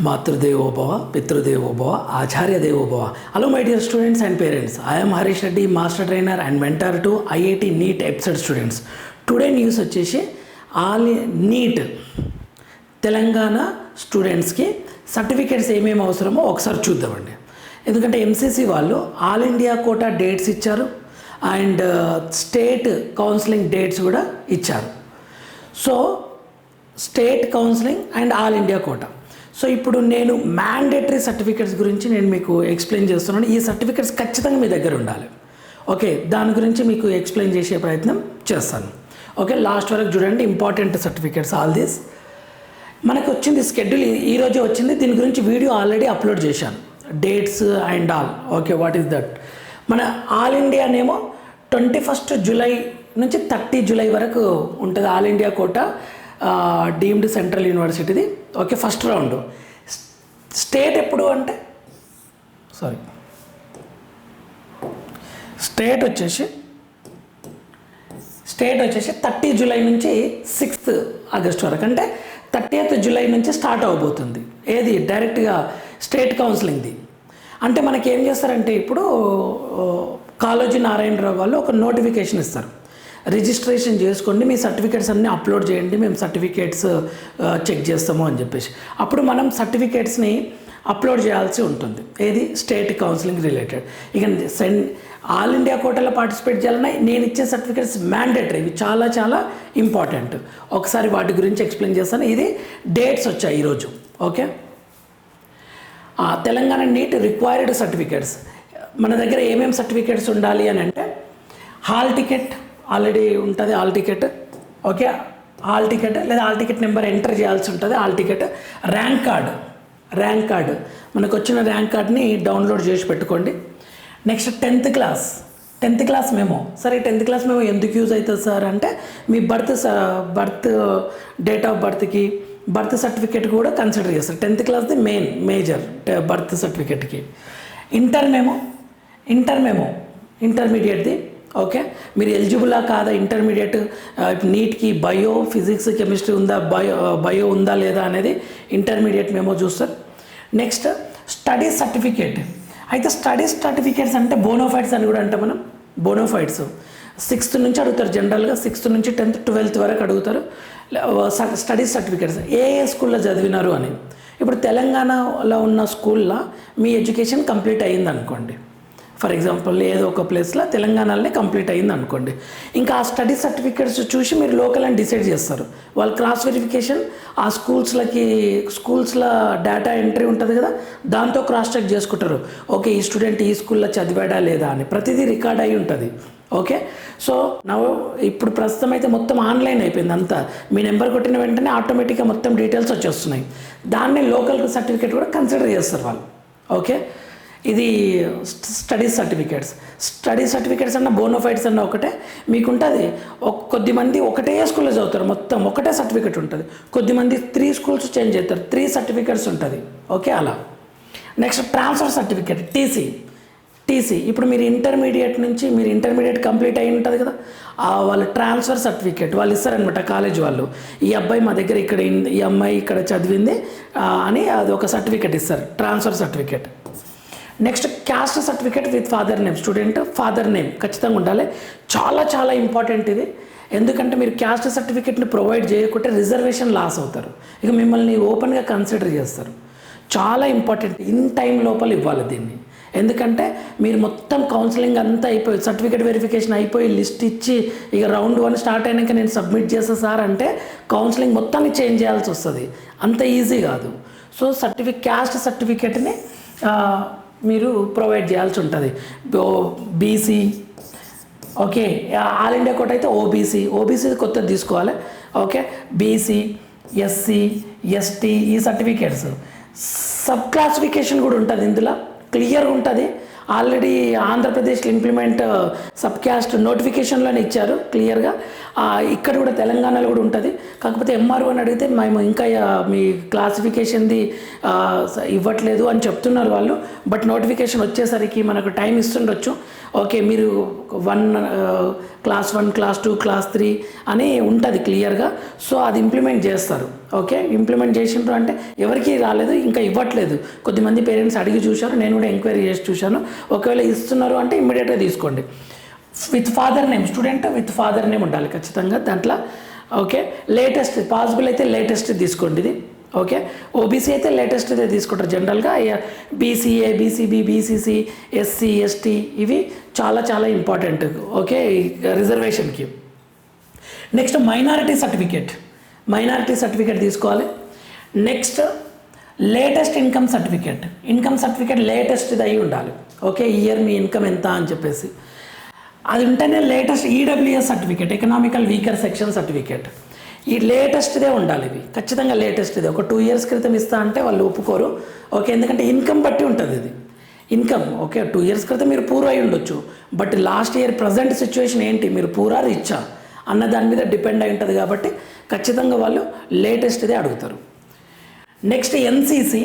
మాతృదేవోభవ పితృదేవోభవ ఆచార్య దేవోభవ hello my dear students and parents I'm Harish Reddy master trainer and mentor to IIT NEET episode students today news వచ్చేసి all NEET Telangana స్టూడెంట్స్కి certificates ఏమేమి అవసరమో ఒకసారి చూద్దామండి. ఎందుకంటే ఎంసీసీ వాళ్ళు ఆల్ ఇండియా కోటా డేట్స్ ఇచ్చారు అండ్ స్టేట్ కౌన్సిలింగ్ డేట్స్ కూడా ఇచ్చారు. So state counselling and all India quota. So ఇప్పుడు నేను మ్యాండేటరీ సర్టిఫికెట్స్ గురించి నేను మీకు ఎక్స్ప్లెయిన్ చేస్తున్నాను. ఈ సర్టిఫికేట్స్ ఖచ్చితంగా మీ దగ్గర ఉండాలి. ఓకే దాని గురించి మీకు ఎక్స్ప్లెయిన్ చేసే ప్రయత్నం చేస్తాను. ఓకే లాస్ట్ వరకు చూడండి ఇంపార్టెంట్ సర్టిఫికెట్స్ ఆల్ దీస్ మనకు వచ్చింది స్కెడ్యూల్ ఈ రోజే వచ్చింది. దీని గురించి వీడియో ఆల్రెడీ అప్లోడ్ చేశాను. Dates and all okay what is that మన ఆల్ ఇండియానేమో ట్వంటీ ఫస్ట్ జూలై నుంచి థర్టీ జూలై వరకు ఉంటుంది all India quota deemed central యూనివర్సిటీది okay first round state ఎప్పుడు అంటే? సారీ స్టేట్ వచ్చేసి స్టేట్ వచ్చేసి థర్టీ జూలై నుంచి సిక్స్త్ ఆగస్ట్ వరకు. అంటే థర్టీయత్ జూలై నుంచి స్టార్ట్ అవబోతుంది. ఏది? డైరెక్ట్గా స్టేట్ కౌన్సిలింగ్ది అంటే మనకి ఏం చేస్తారంటే ఇప్పుడు కాలోజీ నారాయణరావు వాళ్ళు ఒక నోటిఫికేషన్ ఇస్తారు. రిజిస్ట్రేషన్ చేసుకోండి మీ సర్టిఫికేట్స్ అన్నీ అప్లోడ్ చేయండి మేము సర్టిఫికేట్స్ చెక్ చేస్తాము అని చెప్పేసి. అప్పుడు మనం సర్టిఫికేట్స్ని అప్లోడ్ చేయాల్సి ఉంటుంది. ఏది? State counselling related. ఇక సెండ్ ఆల్ ఇండియా కోటాలో పార్టిసిపేట్ చేయాలన్నా నేను ఇచ్చే సర్టిఫికేట్స్ మ్యాండేటరీ ఇవి చాలా చాలా ఇంపార్టెంట్. ఒకసారి వాటి గురించి ఎక్స్ప్లెయిన్ చేస్తాను. ఇది డేట్స్ వచ్చాయి ఈరోజు. Okay? Telangana NEET required certificates. మన దగ్గర ఏమేమి సర్టిఫికేట్స్ ఉండాలి అని అంటే హాల్ టికెట్ ఆల్రెడీ ఉంటుంది hall ticket. Okay? Hall ticket లేదా హాల్ టికెట్ నెంబర్ ఎంటర్ చేయాల్సి ఉంటుంది hall ticket. Rank card. Rank card. మనకు వచ్చిన ర్యాంక్ కార్డ్ని డౌన్లోడ్ చేసి పెట్టుకోండి. Next tenth class. Tenth class memo. సరే టెన్త్ క్లాస్ మేము ఎందుకు యూజ్ అవుతుంది సార్ అంటే మీ బర్త్ బర్త్ డేట్ ఆఫ్ బర్త్కి బర్త్ సర్టిఫికేట్ కూడా కన్సిడర్ చేస్తారు. టెన్త్ క్లాస్ది main major birth సర్టిఫికేట్కి. Inter memo. Inter memo. ఇంటర్మీడియట్ది. Okay? మీరు ఎలిజిబులా కాదా? ఇంటర్మీడియట్ నీట్కి బయో ఫిజిక్స్ కెమిస్ట్రీ ఉందా? బయో బయో ఉందా లేదా అనేది ఇంటర్మీడియట్ మేము చూస్తారు నెక్స్ట్ స్టడీ సర్టిఫికేట్. అయితే స్టడీ సర్టిఫికేట్స్ అంటే బోనోఫైడ్స్ అని కూడా అంటే మనం. బోనోఫైడ్స్. సిక్స్త్ నుంచి అడుగుతారు జనరల్గా. సిక్స్త్ నుంచి టెన్త్ ట్వెల్త్ వరకు అడుగుతారు. Study certificates. ఏ ఏ స్కూల్లో చదివినారు అని. ఇప్పుడు తెలంగాణలో ఉన్న స్కూల్లో మీ ఎడ్యుకేషన్ కంప్లీట్ అయ్యింది అనుకోండి ఫర్ ఎగ్జాంపుల్ ఏదో ఒక ప్లేస్లో తెలంగాణలోనే కంప్లీట్ అయింది అనుకోండి ఇంకా ఆ స్టడీ సర్టిఫికేట్స్ చూసి మీరు లోకల్ అని డిసైడ్ చేస్తారు. వాళ్ళ క్రాస్ వెరిఫికేషన్ ఆ స్కూల్స్లకి స్కూల్స్లో డేటా ఎంట్రీ ఉంటుంది కదా దాంతో క్రాస్ చెక్ చేసుకుంటారు. ఓకే ఈ స్టూడెంట్ ఈ స్కూల్లో చదివాడా లేదా అని. ప్రతిదీ రికార్డ్ అయి ఉంటుంది. ఓకే? సో నా ఇప్పుడు ప్రస్తుతం అయితే మొత్తం ఆన్లైన్ అయిపోయింది అంతా. మీ నెంబర్ కొట్టిన వెంటనే ఆటోమేటిక్గా మొత్తం డీటెయిల్స్ వచ్చేస్తున్నాయి. దాన్ని లోకల్ సర్టిఫికేట్ కూడా కన్సిడర్ చేస్తారు వాళ్ళు. ఓకే? ఇది స్టడీ సర్టిఫికేట్స్ స్టడీ సర్టిఫికేట్స్ అన్న బోనోఫైడ్స్ అన్న ఒకటే. మీకు ఉంటుంది కొద్ది మంది ఒకటే స్కూల్లో చదువుతారు. మొత్తం ఒకటే సర్టిఫికేట్ ఉంటుంది. కొద్దిమంది త్రీ స్కూల్స్ చేంజ్ అవుతారు త్రీ సర్టిఫికేట్స్ ఉంటుంది. ఓకే అలా. Next transfer certificate TC TC ఇప్పుడు మీరు ఇంటర్మీడియట్ నుంచి మీరు ఇంటర్మీడియట్ కంప్లీట్ అయి ఉంటుంది కదా. వాళ్ళ వాళ్ళు ట్రాన్స్ఫర్ సర్టిఫికేట్ వాళ్ళు ఇస్తారనమాట కాలేజ్ వాళ్ళు. ఈ అబ్బాయి మా దగ్గర ఇక్కడ ఈ అమ్మాయి ఇక్కడ చదివింది అని అది ఒక సర్టిఫికేట్ ఇస్తారు. Transfer certificate next caste certificate with father name student father name ఖచ్చితంగా ఉండాలి. చాలా చాలా ఇంపార్టెంట్ ఇది. ఎందుకంటే మీరు క్యాస్ట్ సర్టిఫికేట్ని ప్రొవైడ్ చేయకుంటే రిజర్వేషన్ లాస్ అవుతారు. ఇక మిమ్మల్ని ఓపెన్గా కన్సిడర్ చేస్తారు. చాలా ఇంపార్టెంట్ ఇన్ టైం లోపల ఇవ్వాలి దీన్ని. ఎందుకంటే మీరు మొత్తం కౌన్సిలింగ్ అంతా అయిపోయి సర్టిఫికేట్ వెరిఫికేషన్ అయిపోయి లిస్ట్ ఇచ్చి ఇక రౌండ్ వన్ స్టార్ట్ అయినాక నేను సబ్మిట్ చేస్తా సార్ అంటే కౌన్సిలింగ్ మొత్తాన్ని చేంజ్ చేయాల్సి వస్తుంది. అంత ఈజీ కాదు. సో సర్టిఫికేట్ క్యాస్ట్ సర్టిఫికేట్ని మీరు ప్రొవైడ్ చేయాల్సి ఉంటుంది. BC okay all India quota అయితే ఓబీసీ ఓబీసీ కొత్తది తీసుకోవాలి. ఓకే బీసీ ఎస్సీ ఎస్టీ ఈ సర్టిఫికేట్స్. సబ్ క్లాసిఫికేషన్ కూడా ఉంటుంది ఇందులో క్లియర్గా ఉంటుంది. ఆల్రెడీ ఆంధ్రప్రదేశ్లో ఇంప్లిమెంట్ uh, సబ్ క్యాస్ట్ నోటిఫికేషన్లోనే ఇచ్చారు క్లియర్గా. ఇక్కడ కూడా తెలంగాణలో కూడా ఉంటుంది. కాకపోతే ఎంఆర్ఓ అని అడిగితే మేము ఇంకా uh, మీ క్లాసిఫికేషన్ది uh, ఇవ్వట్లేదు అని చెప్తున్నారు వాళ్ళు. బట్ నోటిఫికేషన్ వచ్చేసరికి మనకు టైం ఇస్తుండొచ్చు. ఓకే మీరు one class one class two class three అని ఉంటుంది క్లియర్గా. సో అది ఇంప్లిమెంట్ చేస్తారు. ఓకే ఇంప్లిమెంట్ చేసిండ్రు అంటే ఎవరికి రాలేదు ఇంకా ఇవ్వట్లేదు. కొద్దిమంది పేరెంట్స్ అడిగి చూశారు నేను కూడా ఎంక్వైరీ చేసి చూశాను. ఒకవేళ ఇస్తున్నారు అంటే ఇమ్మీడియట్గా తీసుకోండి. With father name student with father name ఉండాలి ఖచ్చితంగా దాంట్లో. ఓకే లేటెస్ట్ పాసిబుల్ అయితే లేటెస్ట్ తీసుకోండి ఇది. ఓకే? ఓబీసీ అయితే లేటెస్ట్ ఇదే తీసుకుంటారు. జనరల్గా BCA BCB BCC SC ST ఇవి చాలా చాలా important okay? రిజర్వేషన్కి next minority certificate minority certificate తీసుకోవాలి. Next latest income certificate income certificate లేటెస్ట్ది అయి ఉండాలి. ఓకే? ఇయర్ మీ ఇన్కమ్ ఎంత అని చెప్పేసి. అది ఉంటేనే latest EWS certificate economical weaker section certificate ఈ లేటెస్ట్దే ఉండాలి ఇవి. ఖచ్చితంగా లేటెస్ట్దే ఒక టూ ఇయర్స్ క్రితం ఇస్తా అంటే వాళ్ళు ఒప్పుకోరు. ఓకే ఎందుకంటే ఇన్కమ్ బట్టి ఉంటుంది ఇది. ఇన్కమ్ ఓకే టూ ఇయర్స్ క్రితం మీరు పూర్ అయి ఉండొచ్చు. But last year present situation ఏంటి? మీరు పూరా ఇచ్చా. అన్న దాని మీద డిపెండ్ అయి ఉంటుంది కాబట్టి ఖచ్చితంగా వాళ్ళు లేటెస్ట్దే అడుగుతారు. Next NCC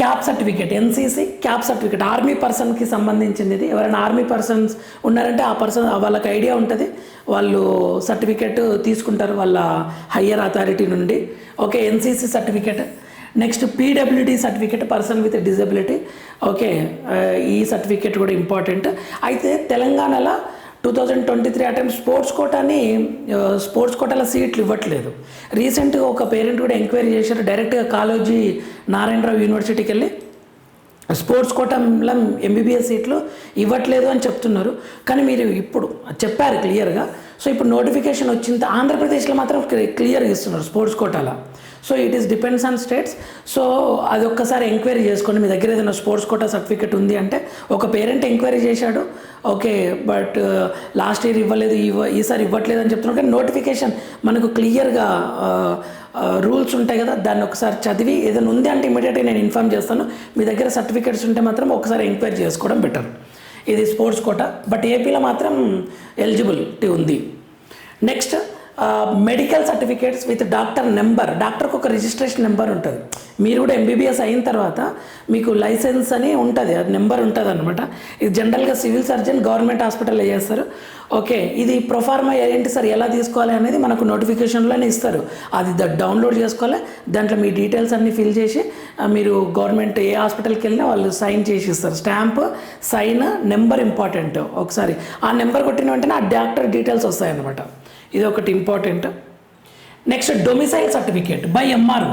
cap certificate NCC cap certificate army పర్సన్కి సంబంధించింది ఇది ఎవరైనా ఆర్మీ పర్సన్స్ ఉన్నారంటే ఆ పర్సన్ వాళ్ళకి ఐడియా ఉంటుంది. వాళ్ళు సర్టిఫికేట్ తీసుకుంటారు వాళ్ళ హయ్యర్ అథారిటీ నుండి. Okay NCC certificate. Next PWD certificate person with disability. Okay ఈ సర్టిఫికేట్ కూడా ఇంపార్టెంట్. అయితే తెలంగాణలో two thousand twenty three attempt sports కోటాని sports కోటాల సీట్లు ఇవ్వట్లేదు. రీసెంట్గా ఒక పేరెంట్ కూడా ఎంక్వైరీ చేశారు డైరెక్ట్గా కాలేజీ నారాయణరావు యూనివర్సిటీకి వెళ్ళి స్పోర్ట్స్ కోటంలో ఎంబీబీఎస్ సీట్లు ఇవ్వట్లేదు అని చెప్తున్నారు. కానీ మీరు ఇప్పుడు చెప్పారు క్లియర్గా. సో ఇప్పుడు నోటిఫికేషన్ వచ్చింది. ఆంధ్రప్రదేశ్లో మాత్రం క్లియర్గా ఇస్తున్నారు స్పోర్ట్స్ కోటాలో. So it is depends on states. So అది ఒక్కసారి ఎంక్వైరీ చేసుకోండి. మీ దగ్గర ఏదైనా స్పోర్ట్స్ కోటా సర్టిఫికేట్ ఉంది అంటే ఒక పేరెంట్ ఎంక్వైరీ చేశాడు. ఓకే బట్ లాస్ట్ ఇయర్ ఇవ్వలేదు ఇవ్వ ఈసారి ఇవ్వట్లేదు అని చెప్తున్నారు. కానీ నోటిఫికేషన్ మనకు క్లియర్గా రూల్స్ ఉంటాయి కదా దాన్ని ఒకసారి చదివి ఏదైనా ఉంది అంటే ఇమీడియట్గా నేను ఇన్ఫామ్ చేస్తాను. మీ దగ్గర సర్టిఫికేట్స్ ఉంటే మాత్రం ఒకసారి ఎంక్వైరీ చేసుకోవడం బెటర్. ఇది స్పోర్ట్స్ కోట బట్ ఏపీలో మాత్రం ఎలిజిబిలిటీ ఉంది. Next medical certificates with doctor number డాక్టర్కి ఒక రిజిస్ట్రేషన్ నెంబర్ ఉంటుంది. మీరు కూడా ఎంబీబీఎస్ అయిన తర్వాత మీకు లైసెన్స్ అని ఉంటుంది. అది నెంబర్ ఉంటుంది అనమాట ఇది జనరల్గా సివిల్ సర్జన్ గవర్నమెంట్ హాస్పిటల్లో చేస్తారు. ఓకే ఇది ప్రొఫార్మా ఏంటి సార్ ఎలా తీసుకోవాలి అనేది మనకు నోటిఫికేషన్లోనే ఇస్తారు. అది డౌన్లోడ్ చేసుకోవాలి. దాంట్లో మీ డీటెయిల్స్ అన్నీ ఫిల్ చేసి మీరు గవర్నమెంట్ ఏ హాస్పిటల్కి వెళ్ళినా వాళ్ళు సైన్ చేసి ఇస్తారు. స్టాంప్ సైన్ నెంబర్ ఇంపార్టెంట్ ఒకసారి ఆ నెంబర్ కొట్టిన వెంటనే ఆ డాక్టర్ డీటెయిల్స్ వస్తాయన్నమాట. ఇది ఒకటి important. Next domicile certificate by MRO.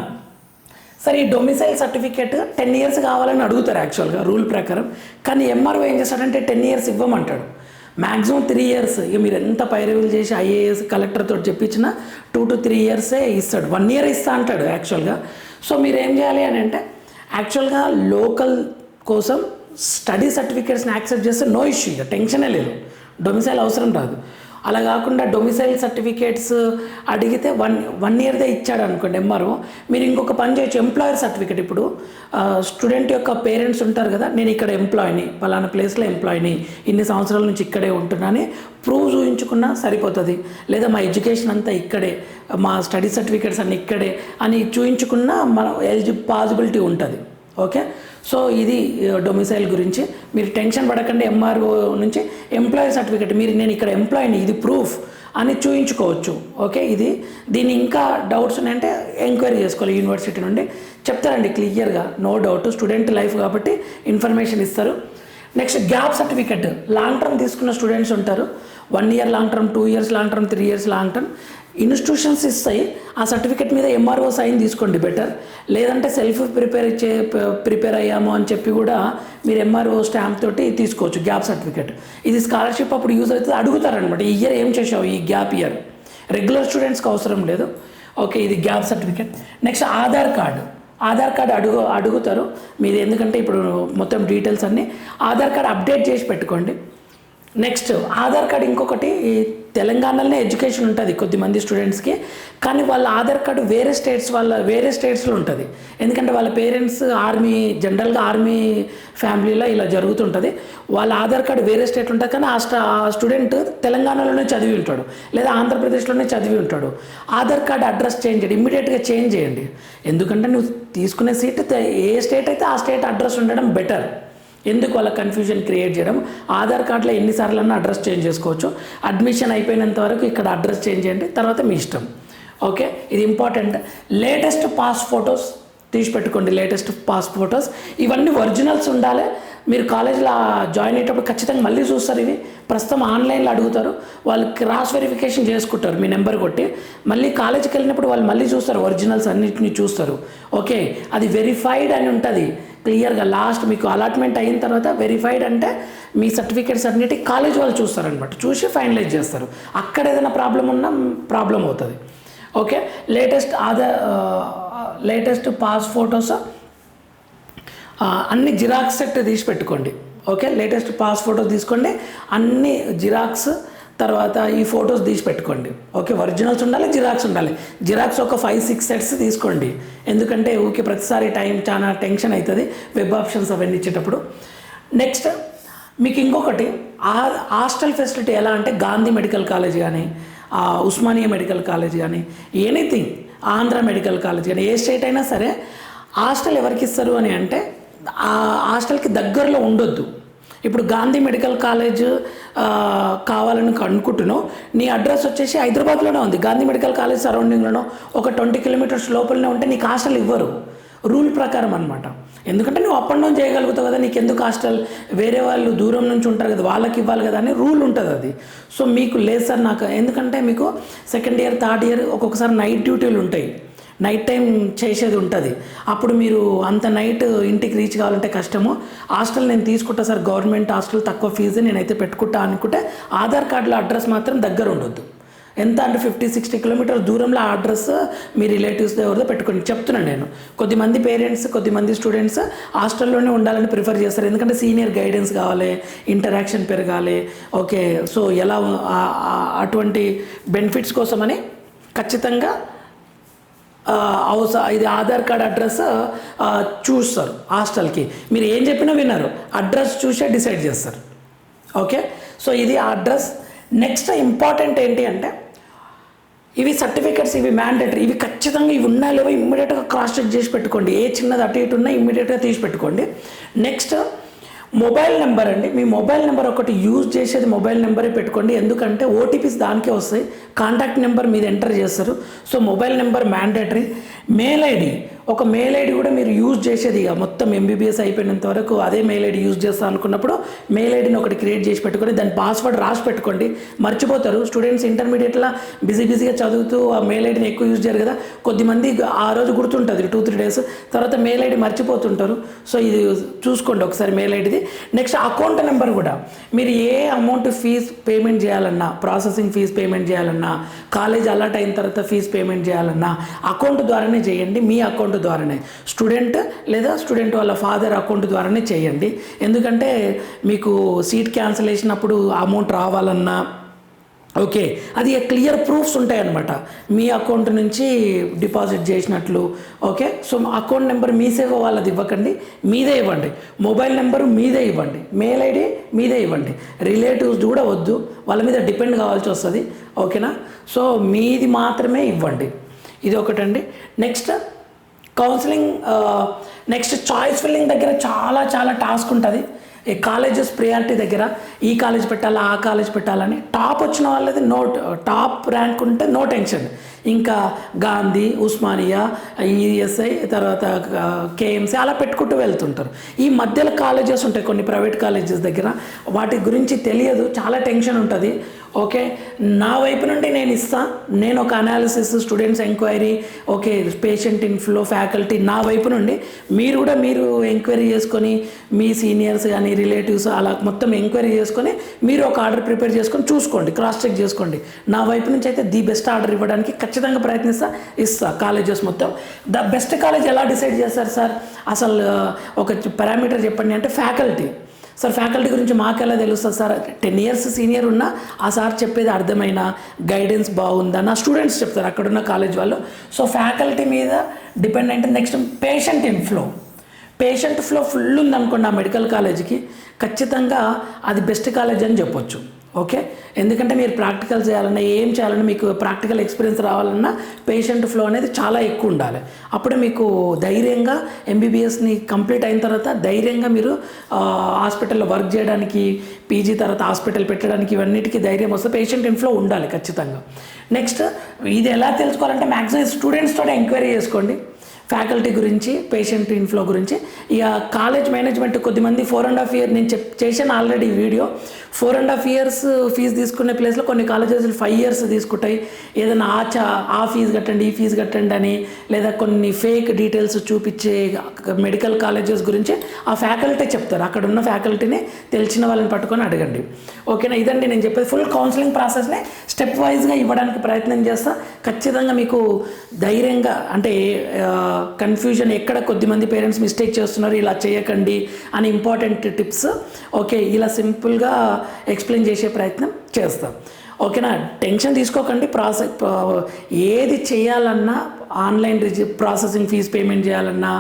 సరే ఈ డొమిసైల్ సర్టిఫికేట్ టెన్ ఇయర్స్ కావాలని అడుగుతారు యాక్చువల్గా రూల్ ప్రకారం. కానీ ఎంఆర్ఓ ఏం చేస్తాడంటే ten years ఇవ్వమంటాడు. Maximum three years. ఇక మీరు ఎంత పైరవీలు చేసి ఐఏఎస్ కలెక్టర్తో చెప్పించినా టూ టు త్రీ ఇయర్సే ఇస్తాడు. వన్ ఇయర్ ఇస్తా అంటాడు యాక్చువల్గా. సో మీరు ఏం చేయాలి అని అంటే యాక్చువల్గా లోకల్ కోసం స్టడీ సర్టిఫికేట్స్ని యాక్సెప్ట్ చేస్తే నో ఇష్యూ. ఇక టెన్షనే లేదు. డొమిసైల్ అవసరం రాదు. అలా కాకుండా డొమిసైల్ సర్టిఫికేట్స్ అడిగితే వన్ వన్ ఇయర్దే ఇచ్చాడు అనుకోండి ఎంఆర్ఓ మీరు ఇంకొక పని చేయొచ్చు ఎంప్లాయర్ సర్టిఫికేట్ ఇప్పుడు స్టూడెంట్ యొక్క పేరెంట్స్ ఉంటారు కదా నేను ఇక్కడ ఎంప్లాయీని పలానా ప్లేస్లో ఎంప్లాయీని ఇన్ని సంవత్సరాల నుంచి ఇక్కడే ఉంటున్నాని ప్రూవ్ చూపించుకున్నా సరిపోతుంది. లేదా మా ఎడ్యుకేషన్ అంతా ఇక్కడే మా స్టడీ సర్టిఫికేట్స్ అన్నీ ఇక్కడే అని చూపించుకున్నా మన ఎలిజి పాసిబిలిటీ ఉంటుంది. ఓకే? సో ఇది డొమిసైల్ గురించి. మీరు టెన్షన్ పడకండి ఎంఆర్ఓ నుంచి ఎంప్లాయీ సర్టిఫికేట్ మీరు నేను ఇక్కడ ఎంప్లాయీని ఇది ప్రూఫ్ అని చూయించుకోవచ్చు ఓకే ఇది దీని ఇంకా డౌట్స్ ఉన్నాయంటే ఎంక్వైరీ చేసుకోవాలి యూనివర్సిటీ నుండి. చెప్తారండి క్లియర్గా నో డౌట్ స్టూడెంట్ లైఫ్ కాబట్టి ఇన్ఫర్మేషన్ ఇస్తారు. Next gap certificate long term తీసుకున్న స్టూడెంట్స్ ఉంటారు. One year long term two years long term three years long term institutions ఇస్తాయి ఆ సర్టిఫికెట్ మీద ఎంఆర్ఓ సైన్ తీసుకోండి బెటర్ లేదంటే సెల్ఫ్ ప్రిపేర్ చే ప్రిపేర్ అయ్యాము అని చెప్పి కూడా మీరు ఎంఆర్ఓ స్టాంప్ తోటి తీసుకోవచ్చు గ్యాప్ సర్టిఫికెట్ ఇది స్కాలర్షిప్ అప్పుడు యూజ్ అవుతుంది అడుగుతారనమాట ఈ ఇయర్ ఏం చేసావు ఈ గ్యాప్ ఇయర్ రెగ్యులర్ స్టూడెంట్స్కి అవసరం లేదు. ఓకే ఇది gap certificate next Aadhaar card Aadhaar card అడుగు అడుగుతారు. మీది ఎందుకంటే ఇప్పుడు మొత్తం డీటెయిల్స్ అన్నీ. ఆధార్ కార్డు అప్డేట్ చేసి పెట్టుకోండి. నెక్స్ట్ ఆధార్ కార్డ్ ఇంకొకటి తెలంగాణలోనే ఎడ్యుకేషన్ ఉంటుంది కొద్దిమంది స్టూడెంట్స్కి కానీ వాళ్ళ ఆధార్ కార్డు వేరే స్టేట్స్ వాళ్ళ వేరే స్టేట్స్లో ఉంటుంది. ఎందుకంటే వాళ్ళ పేరెంట్స్ ఆర్మీ జనరల్గా ఆర్మీ ఫ్యామిలీలో ఇలా జరుగుతుంటుంది. వాళ్ళ ఆధార్ కార్డు వేరే స్టేట్ ఉంటుంది కానీ ఆ స్టా ఆ స్టూడెంట్ తెలంగాణలోనే చదివి ఉంటాడు. లేదా ఆంధ్రప్రదేశ్లోనే చదివి ఉంటాడు. ఆధార్ కార్డు అడ్రస్ చేంజ్ చేయండి ఇమ్మీడియట్గా చేంజ్ చేయండి. ఎందుకంటే నువ్వు తీసుకునే సీట్ ఏ స్టేట్ అయితే ఆ స్టేట్ అడ్రస్ ఉండడం బెటర్ ఎందుకు వాళ్ళ కన్ఫ్యూజన్ క్రియేట్ చేయడం? ఆధార్ కార్డులో ఎన్నిసార్లు అన్నా అడ్రస్ చేంజ్ చేసుకోవచ్చు. అడ్మిషన్ అయిపోయినంత వరకు ఇక్కడ అడ్రస్ చేంజ్ చేయండి తర్వాత మీ ఇష్టం. ఓకే ఇది ఇంపార్టెంట్ లేటెస్ట్ పాస్ ఫొటోస్ తీసి పెట్టుకోండి లేటెస్ట్ పాస్ ఫొటోస్ ఇవన్నీ ఒరిజినల్స్ ఉండాలి. మీరు కాలేజీలో జాయిన్ అయ్యేటప్పుడు ఖచ్చితంగా మళ్ళీ చూస్తారు ఇవి. ప్రస్తుతం ఆన్లైన్లో అడుగుతారు. వాళ్ళు క్రాస్ వెరిఫికేషన్ చేసుకుంటారు మీ నెంబర్ కొట్టి. మళ్ళీ కాలేజీకి వెళ్ళినప్పుడు వాళ్ళు మళ్ళీ చూస్తారు ఒరిజినల్స్ అన్నిటిని చూస్తారు. ఓకే అది వెరిఫైడ్ అని ఉంటుంది. క్లియర్గా లాస్ట్ మీకు అలాట్మెంట్ అయిన తర్వాత వెరిఫైడ్ అంటే మీ సర్టిఫికేట్స్ అన్నిటి కాలేజ్ వాళ్ళు చూస్తారనమాట చూసి ఫైనలైజ్ చేస్తారు. అక్కడ ఏదైనా ప్రాబ్లం ఉన్నా ప్రాబ్లం అవుతుంది. Okay latest Aadhaar latest pass photos అన్ని జిరాక్స్ సెట్ తీసి పెట్టుకోండి. ఓకే లేటెస్ట్ పాస్ ఫోటో తీసుకోండి. అన్ని జిరాక్స్ తర్వాత ఈ ఫొటోస్ తీసి పెట్టుకోండి. ఓకే ఒరిజినల్స్ ఉండాలి జిరాక్స్ ఉండాలి. జిరాక్స్ ఒక ఫైవ్ సిక్స్ సెట్స్ తీసుకోండి. ఎందుకంటే ఊకే ప్రతిసారి టైం చాలా టెన్షన్ అవుతుంది వెబ్ ఆప్షన్స్ అవన్నీ ఇచ్చేటప్పుడు. నెక్స్ట్ మీకు ఇంకొకటి హాస్టల్ ఫెసిలిటీ ఎలా అంటే గాంధీ మెడికల్ కాలేజ్ కానీ ఉస్మానియా మెడికల్ కాలేజ్ కానీ ఎనీథింగ్ ఆంధ్ర మెడికల్ కాలేజ్ కానీ ఏ స్టేట్ అయినా సరే హాస్టల్ ఎవరికి ఇస్తారు అని అంటే ఆ హాస్టల్కి దగ్గరలో ఉండొద్దు. ఇప్పుడు గాంధీ మెడికల్ కాలేజ్ కావాలని అనుకుంటున్నావు. నీ అడ్రస్ వచ్చేసి హైదరాబాద్లోనే ఉంది. గాంధీ మెడికల్ కాలేజ్ సరౌండింగ్లోనో ఒక ట్వంటీ కిలోమీటర్స్ లోపలనే ఉంటే నీకు హాస్టల్ ఇవ్వరు. రూల్ ప్రకారం అనమాట ఎందుకంటే నువ్వు అప్ అండ్ డౌన్ చేయగలుగుతావు కదా నీకు ఎందుకు హాస్టల్? వేరే వాళ్ళు దూరం నుంచి ఉంటారు కదా వాళ్ళకి ఇవ్వాలి కదా అని రూల్ ఉంటుంది అది. సో మీకు లేదు సార్ నాకు ఎందుకంటే మీకు సెకండ్ ఇయర్ థర్డ్ ఇయర్ ఒక్కొక్కసారి నైట్ డ్యూటీలు ఉంటాయి. నైట్ టైం చేసేది ఉంటుంది. అప్పుడు మీరు అంత నైట్ ఇంటికి రీచ్ కావాలంటే కష్టము. హాస్టల్ నేను తీసుకుంటా సార్ గవర్నమెంట్ హాస్టల్ తక్కువ ఫీజు నేనైతే పెట్టుకుంటా అనుకుంటే ఆధార్ కార్డులో అడ్రస్ మాత్రం దగ్గర ఉండొద్దు. ఎంత అంటే ఫిఫ్టీ సిక్స్టీ కిలోమీటర్ దూరంలో ఆ అడ్రస్ మీ రిలేటివ్స్ ఎవరిదో పెట్టుకోండి చెప్తున్నాను నేను. కొద్దిమంది పేరెంట్స్ కొద్దిమంది స్టూడెంట్స్ హాస్టల్లోనే ఉండాలని ప్రిఫర్ చేస్తారు. ఎందుకంటే సీనియర్ గైడెన్స్ కావాలి ఇంటరాక్షన్ పెరగాలి. ఓకే సో ఎలా అటువంటి బెనిఫిట్స్ కోసమని ఖచ్చితంగా అవసర ఇది ఆధార్ కార్డ్ అడ్రస్ చూస్తారు హాస్టల్కి. మీరు ఏం చెప్పినా విన్నారు అడ్రస్ చూసే డిసైడ్ చేస్తారు. ఓకే? సో ఇది ఆ అడ్రస్. నెక్స్ట్ ఇంపార్టెంట్ ఏంటి అంటే ఇవి సర్టిఫికెట్స్ ఇవి మ్యాండేటరీ ఇవి ఖచ్చితంగా ఇవి ఉన్నా లేవో ఇమ్మీడియట్గా క్రాస్ చెక్ చేసి పెట్టుకోండి. ఏ చిన్నది అటు ఇటు ఉన్నా ఇమ్మీడియట్గా తీసి పెట్టుకోండి. నెక్స్ట్ మొబైల్ నెంబర్ అండి. మీ మొబైల్ నెంబర్ ఒకటి యూజ్ చేసేది మొబైల్ నెంబరే పెట్టుకోండి. ఎందుకంటే ఓటీపీస్ దానికే వస్తాయి. కాంటాక్ట్ నెంబర్ మీరు ఎంటర్ చేస్తారు. So mobile number mandatory. Mail ID. ఒక మెయిల్ ఐడి కూడా మీరు యూజ్ చేసేది ఇక. మొత్తం ఎంబీబీఎస్ అయిపోయినంత వరకు అదే మెయిల్ ఐడి యూజ్ చేస్తా అనుకున్నప్పుడు మెయిల్ ఐడిని ఒకటి క్రియేట్ చేసి పెట్టుకొని దాని పాస్వర్డ్ రాసి పెట్టుకోండి. మర్చిపోతారు. స్టూడెంట్స్ ఇంటర్మీడియట్లో బిజీ బిజీగా చదువుతూ ఆ మెయిల్ ఐడిని ఎక్కువ యూజ్ చేయరు కదా. కొద్దిమంది ఆ రోజు గుర్తుంటుంది. టూ త్రీ డేస్ తర్వాత మెయిల్ ఐడి మర్చిపోతుంటారు. సో ఇది చూసుకోండి ఒకసారి మెయిల్ ఐడిది నెక్స్ట్ అకౌంట్ నెంబర్ కూడా. మీరు ఏ అమౌంట్ ఫీజ్ పేమెంట్ చేయాలన్నా ప్రాసెసింగ్ ఫీజ్ పేమెంట్ చేయాలన్నా కాలేజ్ అలర్ట్ అయిన తర్వాత ఫీజ్ పేమెంట్ చేయాలన్నా అకౌంట్ ద్వారానే చేయండి. మీ అకౌంట్ ద్వారానే. స్టూడెంట్ లేదా స్టూడెంట్ వాళ్ళ ఫాదర్ అకౌంట్ ద్వారానే చేయండి. ఎందుకంటే మీకు సీట్ క్యాన్సిలేషన్ అప్పుడు అమౌంట్ రావాలన్నా ఓకే అది క్లియర్ ప్రూఫ్స్ ఉంటాయన్నమాట. మీ అకౌంట్ నుంచి డిపాజిట్ చేసినట్లు ఓకే? సో అకౌంట్ నెంబర్ మీ సేవ వాళ్ళది ఇవ్వకండి మీదే ఇవ్వండి. మొబైల్ నెంబర్ మీదే ఇవ్వండి. మెయిల్ ఐడి మీదే ఇవ్వండి. రిలేటివ్స్ కూడా వద్దు. వాళ్ళ మీద డిపెండ్ కావాల్సి వస్తుంది. ఓకేనా? సో మీది మాత్రమే ఇవ్వండి. ఇది ఒకటండి. Next counselling next choice filling దగ్గర చాలా చాలా టాస్క్ ఉంటుంది. ఈ కాలేజెస్ ప్రియారిటీ దగ్గర ఈ కాలేజ్ పెట్టాలా ఆ కాలేజ్ పెట్టాలని టాప్ వచ్చిన వాళ్ళది నో టాప్ ర్యాంక్ ఉంటే నో టెన్షన్ ఇంకా గాంధీ ఉస్మానియా ఈఎస్ఐ తర్వాత కేఎంసీ అలా పెట్టుకుంటూ వెళ్తుంటారు. ఈ మధ్యలో కాలేజెస్ ఉంటాయి కొన్ని ప్రైవేట్ కాలేజెస్ దగ్గర. వాటి గురించి తెలియదు చాలా టెన్షన్ ఉంటుంది. ఓకే? నా వైపు నుండి నేను ఇస్తా. నేను ఒక analysis students enquiry okay patient inflow faculty నా వైపు నుండి మీరు కూడా మీరు ఎంక్వైరీ చేసుకొని మీ సీనియర్స్ కానీ రిలేటివ్స్ అలా మొత్తం ఎంక్వైరీ చేసుకొని మీరు ఒక ఆర్డర్ ప్రిపేర్ చేసుకొని చూసుకోండి క్రాస్ చెక్ చేసుకోండి. నా వైపు నుంచి అయితే ది బెస్ట్ ఆర్డర్ ఇవ్వడానికి ఖచ్చితంగా ప్రయత్నిస్తా ఇస్తా కాలేజెస్ మొత్తం. ద బెస్ట్ కాలేజ్ ఎలా డిసైడ్ చేస్తారు సార్? అసలు ఒక పారామీటర్ చెప్పండి అంటే ఫ్యాకల్టీ సార్ ఫ్యాకల్టీ గురించి మాకెలా తెలుస్తుంది సార్? టెన్ ఇయర్స్ సీనియర్ ఉన్నా ఆ సార్ చెప్పేది అర్థమైన? గైడెన్స్ బాగుందా? నా స్టూడెంట్స్ చెప్తారు అక్కడున్న కాలేజ్ వాళ్ళు. సో ఫ్యాకల్టీ మీద డిపెండ్ అంటే next patient inflow patient flow full ఉందనుకోండి ఆ మెడికల్ కాలేజీకి ఖచ్చితంగా అది బెస్ట్ కాలేజ్ అని చెప్పొచ్చు. ఓకే? ఎందుకంటే మీరు ప్రాక్టికల్ చేయాలన్నా ఏం చేయాలన్నా మీకు ప్రాక్టికల్ ఎక్స్పీరియన్స్ రావాలన్నా పేషెంట్ ఫ్లో అనేది చాలా ఎక్కువ ఉండాలి. అప్పుడే మీకు ధైర్యంగా ఎంబీబీఎస్ని కంప్లీట్ అయిన తర్వాత ధైర్యంగా మీరు హాస్పిటల్లో వర్క్ చేయడానికి పీజీ తర్వాత హాస్పిటల్ పెట్టడానికి ఇవన్నిటికీ ధైర్యం వస్తే పేషెంట్ ఇన్ఫ్లో ఉండాలి ఖచ్చితంగా. నెక్స్ట్ ఇది ఎలా తెలుసుకోవాలంటే మ్యాక్సిమం స్టూడెంట్స్ తోనే ఎంక్వైరీ చేసుకోండి. ఫ్యాకల్టీ గురించి పేషెంట్ ఇన్ఫ్లో గురించి. ఇక కాలేజ్ మేనేజ్మెంట్ కొద్దిమంది ఫోర్ అండ్ హాఫ్ ఇయర్ నేను చెప్ చేశాను already video. Four and half years fee తీసుకునే ప్లేస్లో కొన్ని కాలేజెస్ ఫైవ్ ఇయర్స్ తీసుకుంటాయి. ఏదైనా ఆ చా ఆ ఫీజు కట్టండి ఈ ఫీజు కట్టండి అని లేదా కొన్ని ఫేక్ డీటెయిల్స్ చూపించే మెడికల్ కాలేజెస్ గురించి ఆ ఫ్యాకల్టీ చెప్తారు. అక్కడ ఉన్న ఫ్యాకల్టీని తెలిసిన వాళ్ళని పట్టుకొని అడగండి. ఓకేనా? ఇదండి నేను చెప్పేది. ఫుల్ కౌన్సిలింగ్ ప్రాసెస్ని స్టెప్ వైజ్గా ఇవ్వడానికి ప్రయత్నం చేస్తా. ఖచ్చితంగా మీకు ధైర్యంగా అంటే కన్ఫ్యూజన్ ఎక్కడ కొద్దిమంది పేరెంట్స్ మిస్టేక్ చేస్తున్నారు ఇలా చేయకండి అని ఇంపార్టెంట్ టిప్స్ ఓకే ఇలా సింపుల్గా ఎక్స్ప్లెయిన్ చేసే ప్రయత్నం చేస్తాం. ఓకేనా టెన్షన్ తీసుకోకండి ప్రాసెస్ ఏది చేయాలన్నా ఆన్లైన్ రిజి ప్రాసెసింగ్ ఫీజ్ పేమెంట్ చేయాలన్నా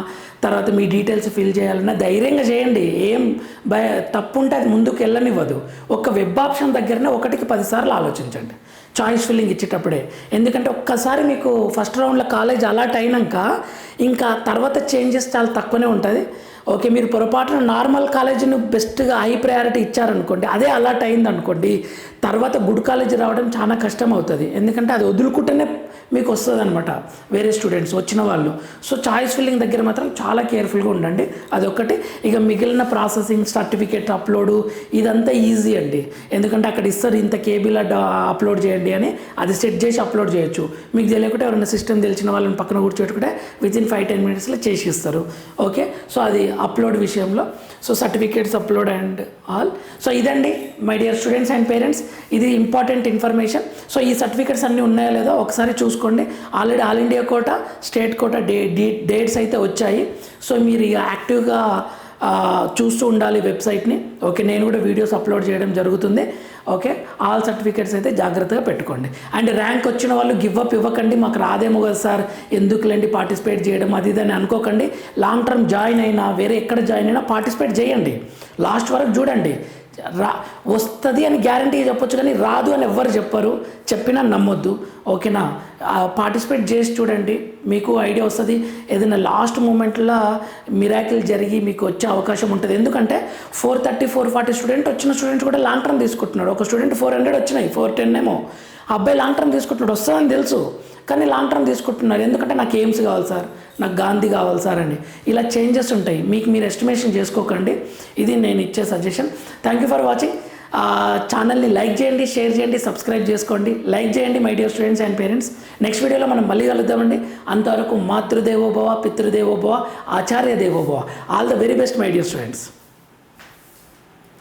తర్వాత మీ డీటెయిల్స్ ఫిల్ చేయాలన్నా ధైర్యంగా చేయండి. ఏం భయ తప్పు ఉంటే అది ముందుకు వెళ్ళనివ్వదు. ఒక వెబ్ ఆప్షన్ దగ్గరనే ఒకటికి పదిసార్లు ఆలోచించండి. చాయిస్ ఫిల్లింగ్ ఇచ్చేటప్పుడే. ఎందుకంటే ఒక్కసారి మీకు ఫస్ట్ రౌండ్లో కాలేజ్ అలాట్ అయినాక ఇంకా తర్వాత చేంజెస్ చాలా తక్కువనే ఉంటుంది. ఓకే మీరు పొరపాటున నార్మల్ కాలేజీని బెస్ట్గా హై ప్రయారిటీ ఇచ్చారనుకోండి అదే అలాట్ అయింది అనుకోండి తర్వాత గుడ్ కాలేజ్ రావడం చాలా కష్టం అవుతుంది ఎందుకంటే అది వదులుకుంటేనే మీకు వస్తుంది అనమాట వేరే స్టూడెంట్స్ వచ్చిన వాళ్ళు. సో చాయిస్ ఫిల్లింగ్ దగ్గర మాత్రం చాలా కేర్ఫుల్గా ఉండండి. అదొకటి ఇక మిగిలిన ప్రాసెసింగ్ సర్టిఫికేట్ అప్లోడు ఇదంతా ఈజీ అండి. ఎందుకంటే అక్కడ ఇస్తారు ఇంత కేబీలో అప్లోడ్ చేయండి అని అది సెట్ చేసి అప్లోడ్ చేయొచ్చు. మీకు తెలియకుంటే ఎవరైనా సిస్టమ్ తెలిసిన వాళ్ళని పక్కన కూర్చోబెట్టుకుంటే విత్ ఇన్ ఫైవ్ టెన్ మినిట్స్లో చేసి ఇస్తారు. ఓకే? సో అది అప్లోడ్ విషయంలో. So certificates upload and all so ఇదండి my dear students and parents ఇది ఇంపార్టెంట్ ఇన్ఫర్మేషన్ సో ఈ సర్టిఫికేట్స్ అన్నీ ఉన్నాయో లేదో ఒకసారి చూసుకోండి. Already all India quota state quota day dates అయితే వచ్చాయి. సో మీరు ఇక యాక్టివ్గా చూస్తూ ఉండాలి వెబ్సైట్ని. ఓకే నేను కూడా వీడియోస్ అప్లోడ్ చేయడం జరుగుతుంది. ఓకే? ఆల్ సర్టిఫికేట్స్ అయితే జాగ్రత్తగా పెట్టుకోండి. అండ్ ర్యాంక్ వచ్చిన వాళ్ళు గివ్ అప్ ఇవ్వకండి. మాకు రాదేమో కదా సార్. ఎందుకులేండి పార్టిసిపేట్ చేయడం? అది ఇది అని అనుకోకండి. లాంగ్ టర్మ్ జాయిన్ అయినా వేరే ఎక్కడ జాయిన్ అయినా పార్టిసిపేట్ చేయండి. లాస్ట్ వరకు చూడండి. రా వస్తుంది అని గ్యారంటీ చెప్పొచ్చు కానీ రాదు అని ఎవ్వరు చెప్పరు. చెప్పినా నమ్మొద్దు. ఓకేనా? పార్టిసిపేట్ చేసి చూడండి. మీకు ఐడియా వస్తుంది. ఏదైనా లాస్ట్ మూమెంట్లో మిరాకిల్ జరిగి మీకు వచ్చే అవకాశం ఉంటుంది. ఎందుకంటే four thirty four forty student వచ్చిన స్టూడెంట్స్ కూడా లాంగ్ టర్మ్ తీసుకుంటున్నాడు ఒక స్టూడెంట్ ఫోర్ హండ్రెడ్ వచ్చినాయి ఫోర్ టెన్ ఏమో. అబ్బాయి లాంగ్ టర్మ్ తీసుకుంటున్నాడు. వస్తుందని తెలుసు కానీ లాంగ్ టర్మ్ తీసుకుంటున్నారు. ఎందుకంటే నాకు ఎయిమ్స్ కావాలి సార్ నాకు గాంధీ కావాలి సార్ అని. ఇలా చేంజెస్ ఉంటాయి. మీకు మీరు ఎస్టిమేషన్ చేసుకోకండి. ఇది నేను ఇచ్చే suggestion. Thank you for watching. ఛానల్ని లైక్ చేయండి షేర్ చేయండి సబ్స్క్రైబ్ చేసుకోండి. లైక్ చేయండి my dear students and parents. Next వీడియోలో మనం మళ్ళీ కలుద్దామండి. అంతవరకు మాతృదేవోభవ పితృదేవోభవ ఆచార్య దేవోభవ. All the very best my dear students.